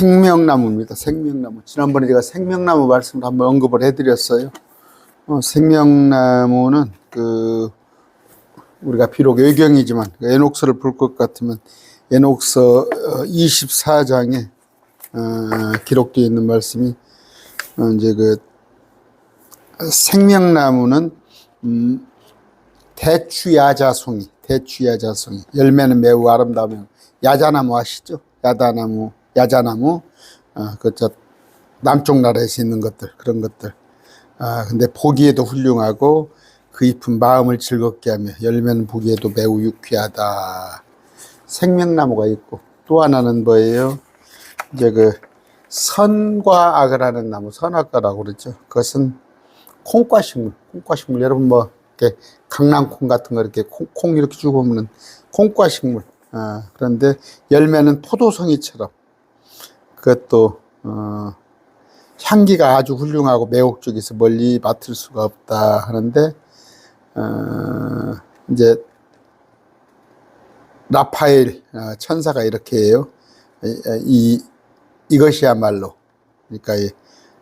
생명나무입니다. 생명나무. 지난번에 제가 생명나무 말씀을 한번 언급을 해드렸어요. 어, 생명나무는 그 우리가 비록 외경이지만 그 에녹스를 볼 것 같으면 에녹서 24장에 어, 기록되어 있는 말씀이 어, 이제 그 생명나무는 음, 대추야자송이, 대추야자송이. 열매는 매우 아름다우며 야자나무 아시죠? 야다나무, 야자나무. 어, 그저 남쪽 나라에서 있는 것들 그런 것들. 아 근데 보기에도 훌륭하고 그 잎은 마음을 즐겁게 하며 열매는 보기에도 매우 유쾌하다. 생명나무가 있고 또 하나는 뭐예요? 이제 그 선과 악을 하는 나무, 선악과라고 그러죠. 그것은 콩과 식물, 콩과 식물. 여러분 뭐 이렇게 강낭콩 같은 거 이렇게 콩, 콩 이렇게 주고 보면 콩과 식물. 아, 그런데 열매는 포도송이처럼 그것도 어, 향기가 아주 훌륭하고 매혹적이서 멀리 맡을 수가 없다 하는데 어, 이제 라파엘 어, 천사가 이렇게 해요. 이, 이 이것이야말로 그러니까 이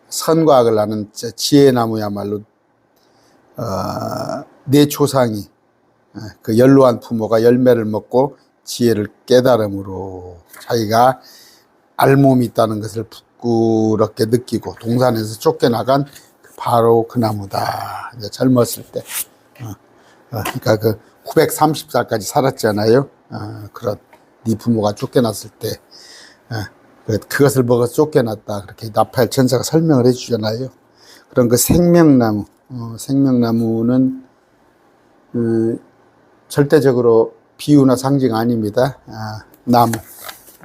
선과 악을 아는 지혜 나무야말로 어, 내 조상이 어, 그 연로한 부모가 열매를 먹고 지혜를 깨달음으로 자기가 알몸이 있다는 것을 부끄럽게 느끼고 동산에서 쫓겨나간 바로 그 나무다. 이제 젊었을 때. 어, 어, 그러니까 그 930살까지 살았잖아요. 어, 그런 네 부모가 쫓겨났을 때 어, 그- 그것을 먹어 쫓겨났다. 그렇게 나팔 천사가 설명을 해주잖아요. 그런 그 생명나무, 어, 생명나무는 어, 절대적으로 비유나 상징 아닙니다. 아, 나무,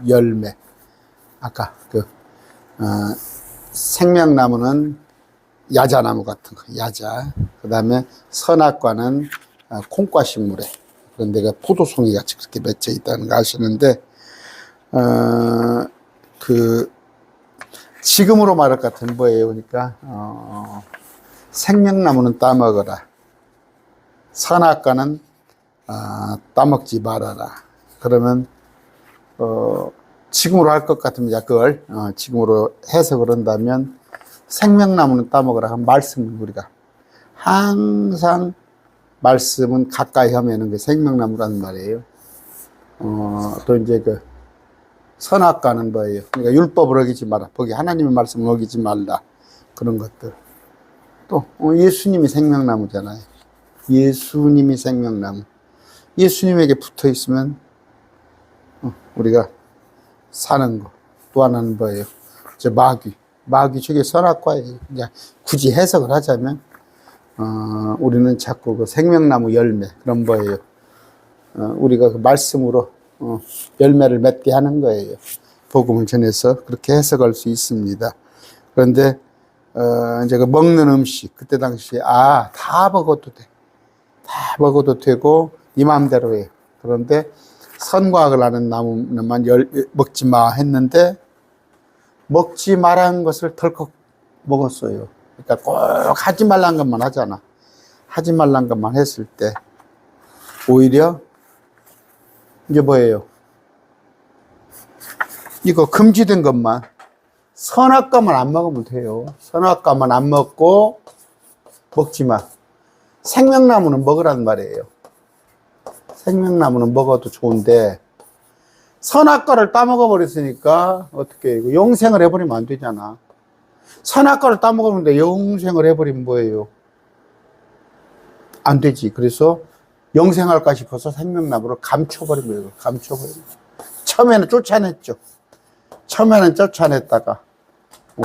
열매. 아까 그 어, 생명나무는 야자나무 같은 거, 야자. 그 다음에 선악과는 어, 콩과 식물에 그런 데가 포도송이 같이 그렇게 맺혀 있다는 거 아시는데, 어, 그, 지금으로 말할 것 같은 뭐예요? 그러니까, 어, 생명나무는 따먹어라. 선악과는 아, 따먹지 말아라. 그러면 어, 지금으로 할것야 그걸 어, 지금으로 해석을 한다면 생명나무는 따먹으라 한 말씀을 우리가 항상 말씀은 가까이 하면은 그 생명나무라는 말이에요. 어, 또 이제 그 선악과는 뭐예요? 그러니까 율법을 어기지 마라. 거기 하나님의 말씀을 어기지 말라. 그런 것들. 또 어, 예수님이 생명나무잖아요. 예수님이 생명나무. 예수님에게 붙어 있으면 어, 우리가 사는 거. 또 하나는 뭐예요? 저 마귀. 마귀 저게 선악과예요. 이제 굳이 해석을 하자면 어, 우리는 자꾸 그 생명나무 열매 그런 거예요. 어, 우리가 그 말씀으로 어, 열매를 맺게 하는 거예요. 복음을 전해서 그렇게 해석할 수 있습니다. 그런데 어, 이제 그 먹는 음식 그때 당시에 아다 먹어도 돼. 다 먹어도 되고 네 마음대로 해. 그런데 선과 악을 아는 나무만 열, 먹지 마 했는데 먹지 말라는 것을 덜컥 먹었어요. 그러니까 꼭 하지 말라는 것만 하잖아. 하지 말라는 것만 했을 때 오히려 이제 뭐예요? 이거 금지된 것만 선악과만 안 먹으면 돼요. 선악과만 안 먹고 먹지 마. 생명나무는 먹으란 말이에요. 생명나무는 먹어도 좋은데 선악과를 따먹어 버렸으니까 어떻게 이거 영생을 해버리면 안 되잖아. 선악과를 따먹었는데 영생을 해버리면 뭐예요? 안 되지. 그래서 영생할까 싶어서 생명나무를 감춰버린 거예요. 감춰버린 거예요. 처음에는 쫓아냈죠. 처음에는 쫓아냈다가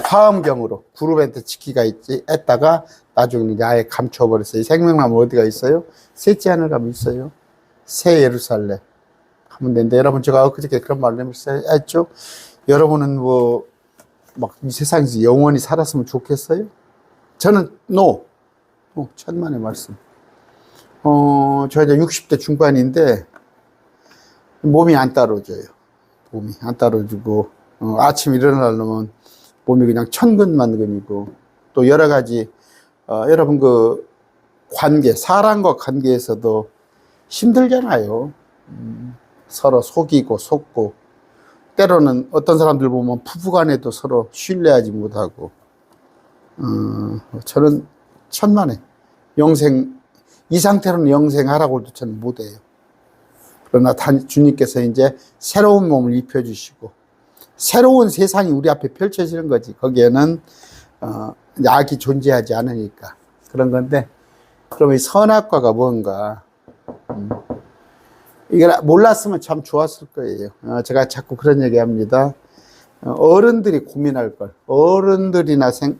화엄경으로 그룹한테 지키가 있지 했다가 나중에 아예 감춰버렸어요. 이 생명나무 어디가 있어요? 셋째 하늘 가면 있어요. 새 예루살렘 하면 되는데 여러분 제가 그저께 그런 말을 했죠. 여러분은 뭐 막 이 세상에서 영원히 살았으면 좋겠어요? 저는 노. 어, 천만의 말씀. 어, 저 이제 60대 중반인데 몸이 안 따라줘요. 몸이 안 따라주고 어, 아침 일어나려면 몸이 그냥 천근만근이고 또 여러 가지 어, 여러분 그 관계 사람과 관계에서도 힘들잖아요. 음, 서로 속이고 속고 때로는 어떤 사람들 보면 부부간에도 서로 신뢰하지 못하고, 어, 저는 천만에 영생, 이 상태로는 영생하라고 해도 저는 못해요. 그러나 단- 주님께서 이제 새로운 몸을 입혀주시고, 새로운 세상이 우리 앞에 펼쳐지는 거지. 거기에는, 어, 악이 존재하지 않으니까. 그런 건데, 그러면 이 선악과가 뭔가, 음, 이걸 몰랐으면 참 좋았을 거예요. 어, 제가 자꾸 그런 얘기 합니다. 어, 어른들이 고민할 걸. 어른들이나 생,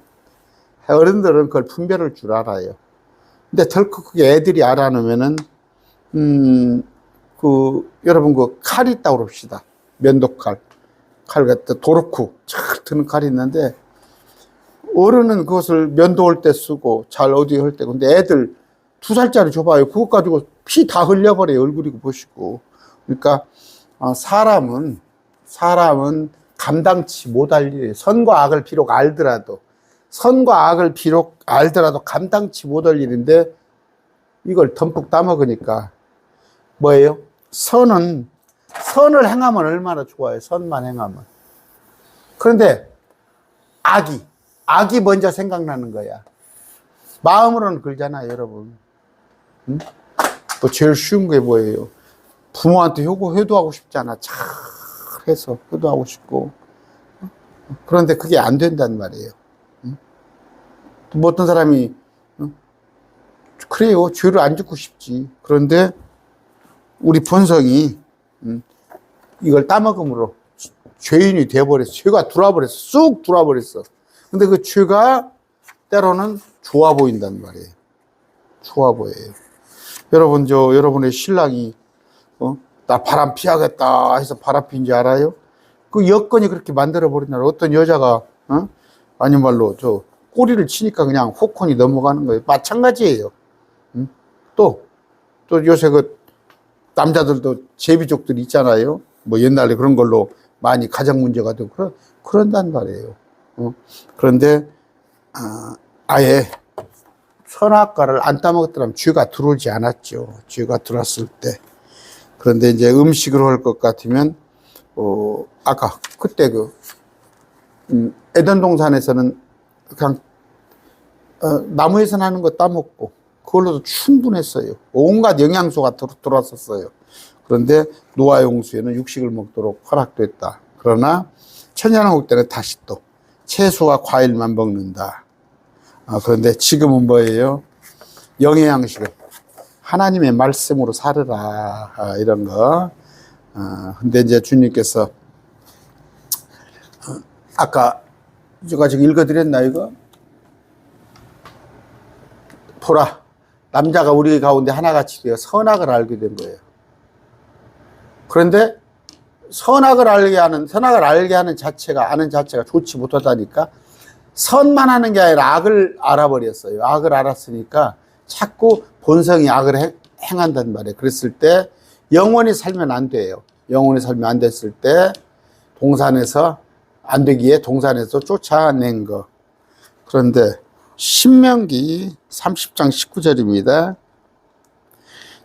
어른들은 그걸 분별할 줄 알아요. 근데 덜컥 그게 애들이 알아놓으면은, 음, 그, 여러분 그 칼이 있다고 그럽시다. 면도칼. 칼 같은 도르쿠. 잘 드는 칼이 있는데, 어른은 그것을 면도할 때 쓰고 잘 어디 할 때. 근데 애들 두 살짜리 줘봐요. 그것 가지고 피 다 흘려버려요. 얼굴이고 보시고. 그러니까, 어, 사람은, 사람은 감당치 못할 일이에요. 선과 악을 비록 알더라도, 선과 악을 비록 알더라도 감당치 못할 일인데, 이걸 덤뿍 따먹으니까, 뭐예요? 선은, 선을 행하면 얼마나 좋아요. 선만 행하면. 그런데, 악이, 악이 먼저 생각나는 거야. 마음으로는 그러잖아요, 여러분. 응? 또 제일 쉬운 게 뭐예요? 부모한테 효고, 효도하고 싶잖아. 잘 해서 효도하고 싶고. 그런데 그게 안 된단 말이에요. 응? 뭐 어떤 사람이, 응? 그래요. 죄를 안 짓고 싶지. 그런데 우리 본성이, 응? 이걸 따먹음으로 죄인이 돼버렸어. 죄가 들어와버렸어. 쑥 들어와버렸어. 근데 그 죄가 때로는 좋아 보인단 말이에요. 좋아 보여요. 여러분, 저, 여러분의 신랑이, 어, 나 바람 피하겠다 해서 바람 피인지 알아요? 그 여건이 그렇게 만들어버린다. 어떤 여자가, 어? 아니 말로, 저, 꼬리를 치니까 그냥 호콘이 넘어가는 거예요. 마찬가지예요. 응? 또, 또 요새 그, 남자들도 제비족들 있잖아요. 뭐 옛날에 그런 걸로 많이 가정 문제가 되고, 그런, 그런단 말이에요. 어? 그런데, 아, 아예 선악과를 안 따먹었더라면 죄가 들어오지 않았죠. 죄가 들어왔을 때. 그런데 이제 음식을 할것 같으면, 어, 아까 그때 그, 음, 에덴 동산에서는 그냥, 어, 나무에서 나는 거 따먹고, 그걸로도 충분했어요. 온갖 영양소가 들- 들어왔었어요. 그런데 노아 용수에는 육식을 먹도록 허락됐다. 그러나 천연왕국 때는 다시 또 채소와 과일만 먹는다. 아, 그런데 지금은 뭐예요? 영의 양식을 하나님의 말씀으로 살으라 아, 이런 거. 아, 근데 이제 주님께서 어, 아까 제가 지금 읽어드렸나 이거? 보라 남자가 우리 가운데 하나같이 되어 선악을 알게 된 거예요. 그런데 선악을 알게 하는 선악을 알게 하는 자체가 아는 자체가 좋지 못하다니까 선만 하는 게 아니라 악을 알아버렸어요. 악을 알았으니까 자꾸 본성이 악을 행, 행한단 말이에요. 그랬을 때 영원히 살면 안 돼요. 영원히 살면 안 됐을 때 동산에서 안 되기에 동산에서 쫓아낸 거. 그런데 신명기 30장 19절입니다.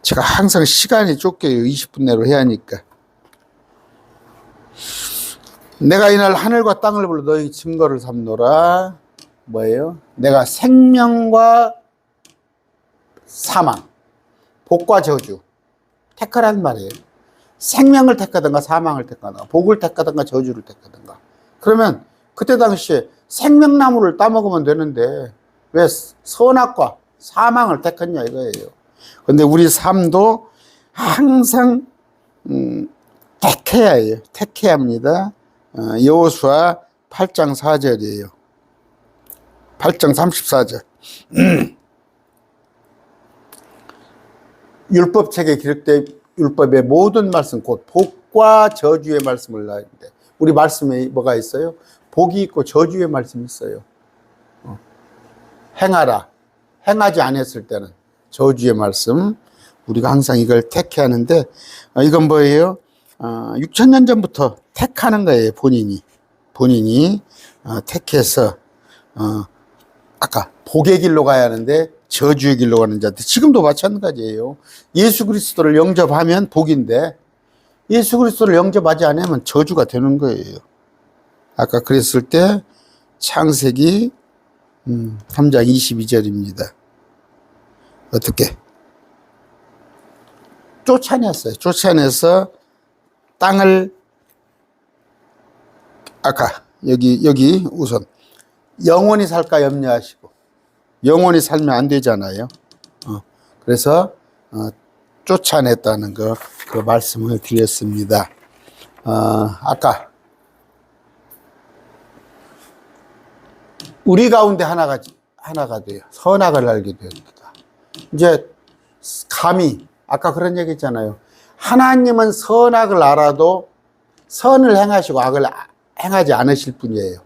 제가 항상 시간이 쫓겨요. 20분 내로 해야 하니까. 내가 이날 하늘과 땅을 불러 너희 증거를 삼노라. 뭐예요? 내가 생명과 사망, 복과 저주 택하란 말이에요. 생명을 택하든가 사망을 택하든가 복을 택하든가 저주를 택하든가. 그러면 그때 당시에 생명나무를 따먹으면 되는데 왜 선악과 사망을 택했냐 이거예요. 근데 우리 삶도 항상 음, 택해야 해요. 택해야 합니다. 어, 여호수아 8장 4절이에요. 8장 34절. 율법책에 기록된 율법의 모든 말씀 곧 복과 저주의 말씀을 나는데 우리 말씀에 뭐가 있어요? 복이 있고 저주의 말씀이 있어요. 어. 행하라. 행하지 않았을 때는 저주의 말씀. 우리가 항상 이걸 택해야 하는데 어, 이건 뭐예요? 어, 6천 년 전부터 택하는 거예요. 본인이 본인이 어, 택해서 어, 아까 복의 길로 가야 하는데 저주의 길로 가는 자들 지금도 마찬가지예요. 예수 그리스도를 영접하면 복인데 예수 그리스도를 영접하지 않으면 저주가 되는 거예요. 아까 그랬을 때 창세기 음, 3장 22절입니다. 어떻게? 쫓아냈어요. 쫓아내서 땅을 아까 여기 여기 우선 영원히 살까 염려하시고 영원히 살면 안 되잖아요. 어, 그래서 어, 쫓아냈다는 거 그 말씀을 드렸습니다. 어, 아까 우리 가운데 하나가 하나가 돼요. 선악을 알게 됩니다. 이제 감히 아까 그런 얘기 했잖아요. 하나님은 선악을 알아도 선을 행하시고 악을 아- 행하지 않으실 분이에요.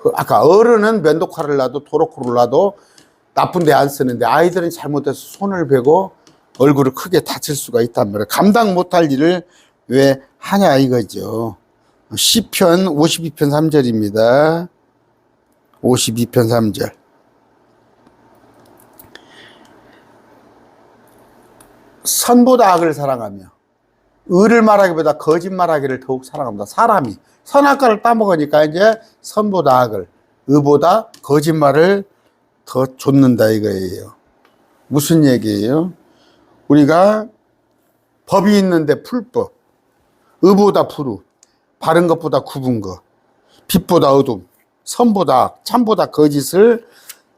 그 아까 어른은 면도칼을 놔도 도로코를 놔도 나쁜데 안 쓰는데 아이들은 잘못해서 손을 베고 얼굴을 크게 다칠 수가 있단 말이에요. 감당 못할 일을 왜 하냐 이거죠. 시편 52편 3절입니다. 52편 3절. 선보다 악을 사랑하며 의를 말하기보다 거짓말하기를 더욱 사랑합니다. 사람이 선악과를 따먹으니까 이제 선보다 악을 의보다 거짓말을 더 좇는다 이거예요. 무슨 얘기예요? 우리가 법이 있는데 풀법, 의보다 불우, 바른 것보다 굽은 것, 빛보다 어둠, 선보다 악, 참보다 거짓을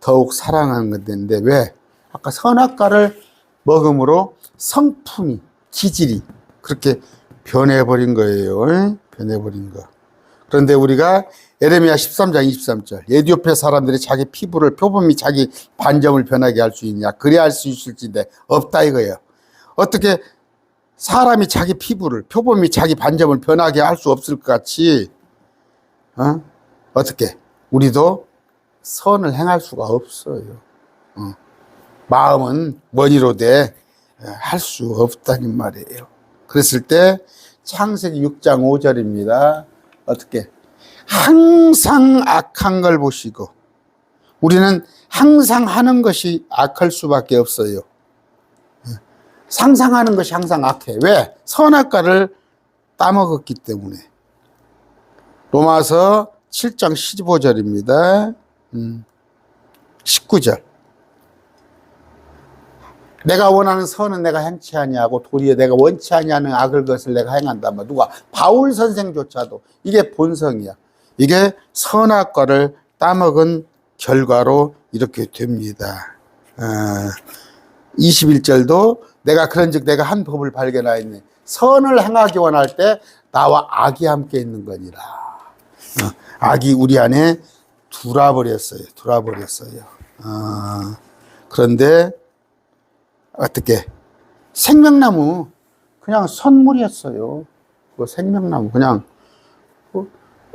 더욱 사랑하는 건데 왜? 아까 선악과를 먹음으로 성품이, 기질이 그렇게 변해버린 거예요. 변해버린 거. 그런데 우리가 에레미야 13장 23절 에디오페 사람들이 자기 피부를 표범이 자기 반점을 변하게 할 수 있냐 그래야 할 수 있을진데 없다 이거예요 어떻게 사람이 자기 피부를 표범이 자기 반점을 변하게 할 수 없을 것 같이 어? 어떻게 우리도 선을 행할 수가 없어요 어. 마음은 머니로 돼 할 수 없다는 말이에요 그랬을 때 창세기 6장 5절입니다 어떻게 항상 악한 걸 보시고 우리는 항상 하는 것이 악할 수밖에 없어요. 상상하는 것이 항상 악해. 왜? 선악과를 따먹었기 때문에. 로마서 7장 15절입니다. 음, 19절. 내가 원하는 선은 내가 행치 아니하고 도리에 내가 원치 아니하는 악을 것을 내가 행한다. 뭐 누가 바울 선생조차도 이게 본성이야. 이게 선악과를 따먹은 결과로 이렇게 됩니다. 아, 21절도 내가 그런즉 내가 한 법을 발견하였네. 선을 행하기 원할 때 나와 악이 함께 있는 거니라. 어, 악이 우리 안에 들어버렸어요. 들어버렸어요. 어, 그런데 어떻게 생명나무 그냥 선물이었어요. 그 생명나무 그냥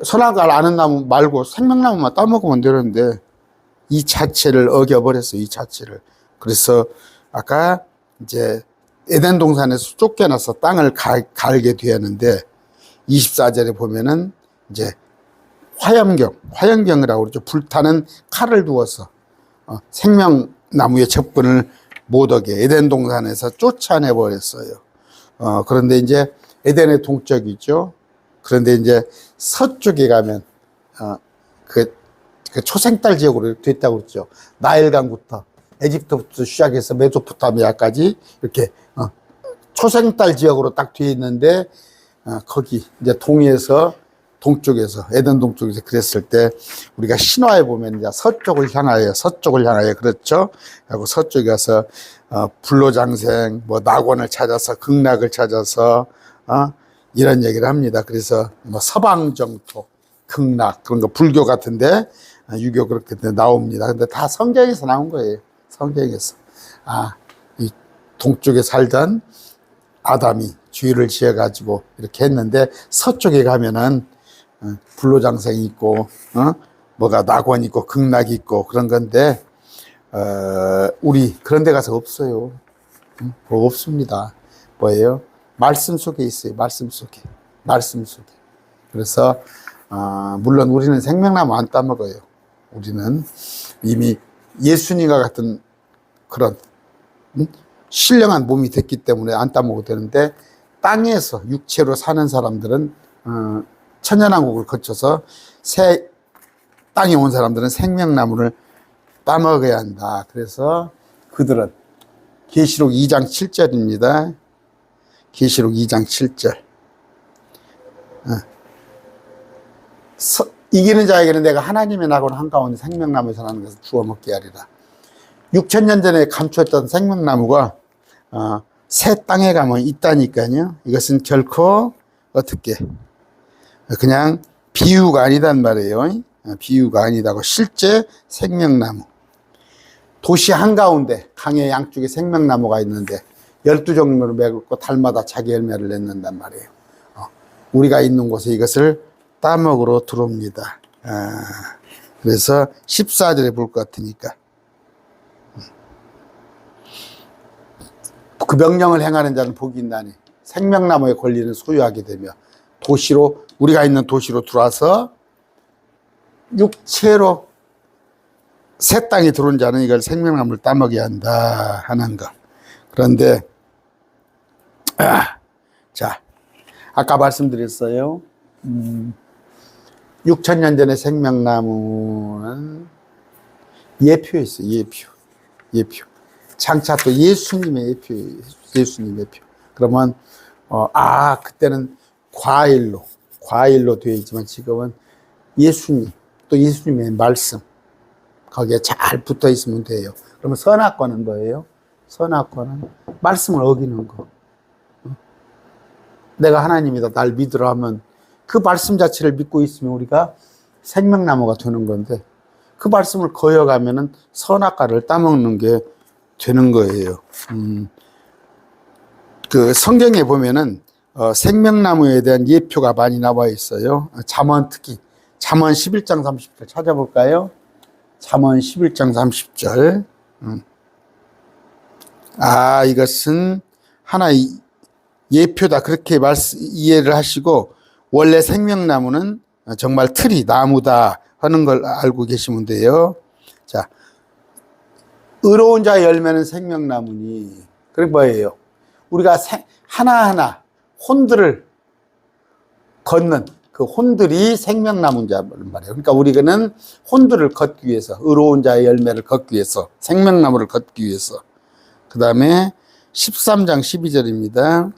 선악을 아는 나무 말고 생명나무만 따먹으면 되는데 이 자체를 어겨버렸어요. 이 자체를. 그래서 아까 이제 에덴 동산에서 쫓겨나서 땅을 갈, 갈게 되었는데 24절에 보면은 이제 화염경, 화염경이라고 그러죠. 불타는 칼을 두어서 어, 생명나무의 접근을 못하게 에덴 동산에서 쫓아내 버렸어요. 어, 그런데 이제 에덴의 동쪽이죠. 그런데 이제 서쪽에 가면 어, 그, 그 초생달 지역으로 됐다고 그랬죠. 나일강부터 에집트부터 시작해서 메소포타미아까지 이렇게 어, 초생달 지역으로 딱 되어 있는데 어, 거기 이제 동에서 동쪽에서 에덴 동쪽에서 그랬을 때 우리가 신화에 보면 이제 서쪽을 향하여 서쪽을 향하여 그렇죠. 하고 서쪽에 가서 어, 불로장생 뭐 낙원을 찾아서 극락을 찾아서 어, 이런 얘기를 합니다. 그래서 뭐 서방 정토, 극락 그런 거 불교 같은데 아, 유교 그렇게 나옵니다. 근데 다 성경에서 나온 거예요. 성경에서 아 이 동쪽에 살던 아담이 죄를 지어가지고 이렇게 했는데 서쪽에 가면은 어, 불로장생이 있고 어? 뭐가 낙원 있고 극락이 있고 그런 건데 어, 우리 그런 데 가서 없어요. 응? 뭐 없습니다. 뭐예요? 말씀 속에 있어요. 말씀 속에. 말씀 속에. 그래서 어, 물론 우리는 생명나무 안 따먹어요. 우리는 이미 예수님과 같은 그런 음? 신령한 몸이 됐기 때문에 안 따먹어도 되는데 땅에서 육체로 사는 사람들은 어, 천연왕국을 거쳐서 새 땅에 온 사람들은 생명나무를 따먹어야 한다. 그래서 그들은 계시록 2장 7절입니다. 계시록 2장 7절. 서- 이기는 자에게는 내가 하나님의 낙원 한가운데 생명나무에서 나는 것을 주워 먹게 하리라. 6천 년 전에 감추었던 생명나무가 어, 새 땅에 가면 있다니까요. 이것은 결코 어떻게 그냥 비유가 아니단 말이에요. 어, 비유가 아니다고 실제 생명나무. 도시 한가운데 강의 양쪽에 생명나무가 있는데 열두 종류로 맺고 달마다 자기 열매를 맺는단 말이에요. 어, 우리가 있는 곳에 이것을 따먹으러 들어옵니다. 아, 그래서 14절에 볼 것 같으니까. 그 명령을 행하는 자는 복이 있나니 생명나무의 권리는 소유하게 되며 도시로 우리가 있는 도시로 들어와서 육체로 새 땅에 들어온 자는 이걸 생명나무를 따먹어야 한다 하는 것. 그런데 아, 자 아까 말씀드렸어요. 음, 6천 년 전의 생명나무는 예표였어요. 예표. 예표. 장차 또 예수님의 예표, 예수님 예표. 그러면, 어, 아, 그때는 과일로, 과일로 되어 있지만 지금은 예수님, 또 예수님의 말씀, 거기에 잘 붙어 있으면 돼요. 그러면 선악과는 뭐예요? 선악과는 말씀을 어기는 거. 어? 내가 하나님이다, 날 믿으라 하면 그 말씀 자체를 믿고 있으면 우리가 생명나무가 되는 건데 그 말씀을 거여가면은 선악과를 따먹는 게 되는 거예요. 음, 그 성경에 보면은 어, 생명나무에 대한 예표가 많이 나와 있어요. 잠언 특히 잠언 11장 30절 찾아볼까요? 잠언 11장 30절. 음. 아 이것은 하나의 예표다 그렇게 말씀 이해를 하시고 원래 생명나무는 정말 틀이 나무다 하는 걸 알고 계시면 돼요. 자, 의로운 자의 열매는 생명나무니. 그게 뭐예요? 우리가 생- 하나하나 혼들을 걷는 그 혼들이 생명나무인 자 말이에요. 그러니까 우리는 혼들을 걷기 위해서, 의로운 자의 열매를 걷기 위해서, 생명나무를 걷기 위해서. 그 다음에 13장 12절입니다.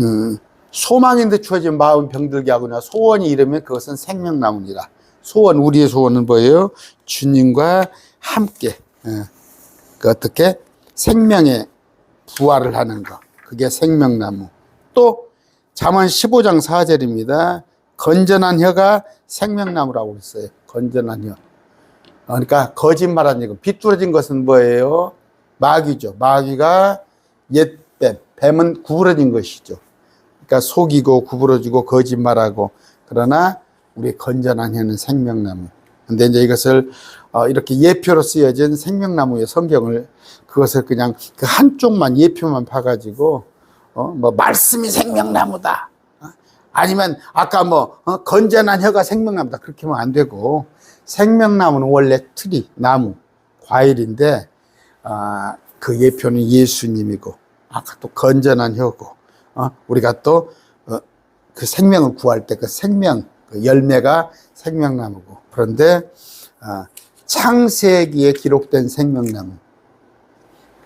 음, 소망인데 주어진 마음 병들게 하거나 소원이 이르면 그것은 생명나무니라. 소원, 우리의 소원은 뭐예요? 주님과 함께, 예. 그 어떻게? 생명의 부활을 하는 거. 그게 생명나무. 또, 잠언 15장 4절입니다. 건전한 혀가 생명나무라고 했어요. 건전한 혀. 그러니까 거짓말하는 거. 비뚤어진 것은 뭐예요? 마귀죠. 마귀가 옛뱀, 뱀은 구부러진 것이죠. 그러니까 속이고 구부러지고 거짓말하고 그러나 우리 건전한 혀는 생명나무. 근데 이제 이것을 어, 이렇게 예표로 쓰여진 생명나무의 성경을 그것을 그냥 그 한쪽만 예표만 파가지고 어, 뭐 말씀이 생명나무다. 어? 아니면 아까 뭐 어, 건전한 혀가 생명나무다 그렇게 하면 안 되고 생명나무는 원래 트리 나무 과일인데 아, 그 예표는 예수님이고 아까 또 건전한 혀고 어, 우리가 또 그 생명을 구할 때 그 생명 그 열매가 생명나무고. 그런데 아, 창세기에 기록된 생명나무.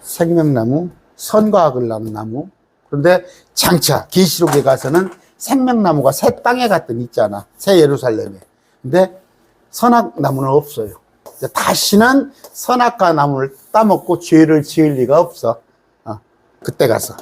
생명나무 선과학을 낳은 나무. 그런데 장차 계시록에 가서는 생명나무가 새 땅에 갔던 있잖아. 새 예루살렘에. 근데 선악나무는 없어요. 다시는 선악과 나무를 따먹고 죄를 지을 리가 없어. 어, 그때 가서.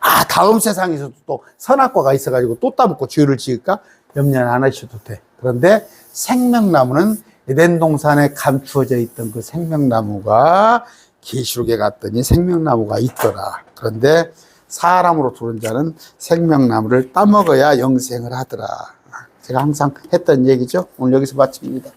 아 다음 세상에서도 또 선악과가 있어가지고 또 따먹고 죄를 지을까 염려 안 하셔도 돼. 그런데 생명나무는 에덴 동산에 감추어져 있던 그 생명나무가 계시록에 갔더니 생명나무가 있더라. 그런데 사람으로 들은 자는 생명나무를 따먹어야 영생을 하더라. 제가 항상 했던 얘기죠. 오늘 여기서 마칩니다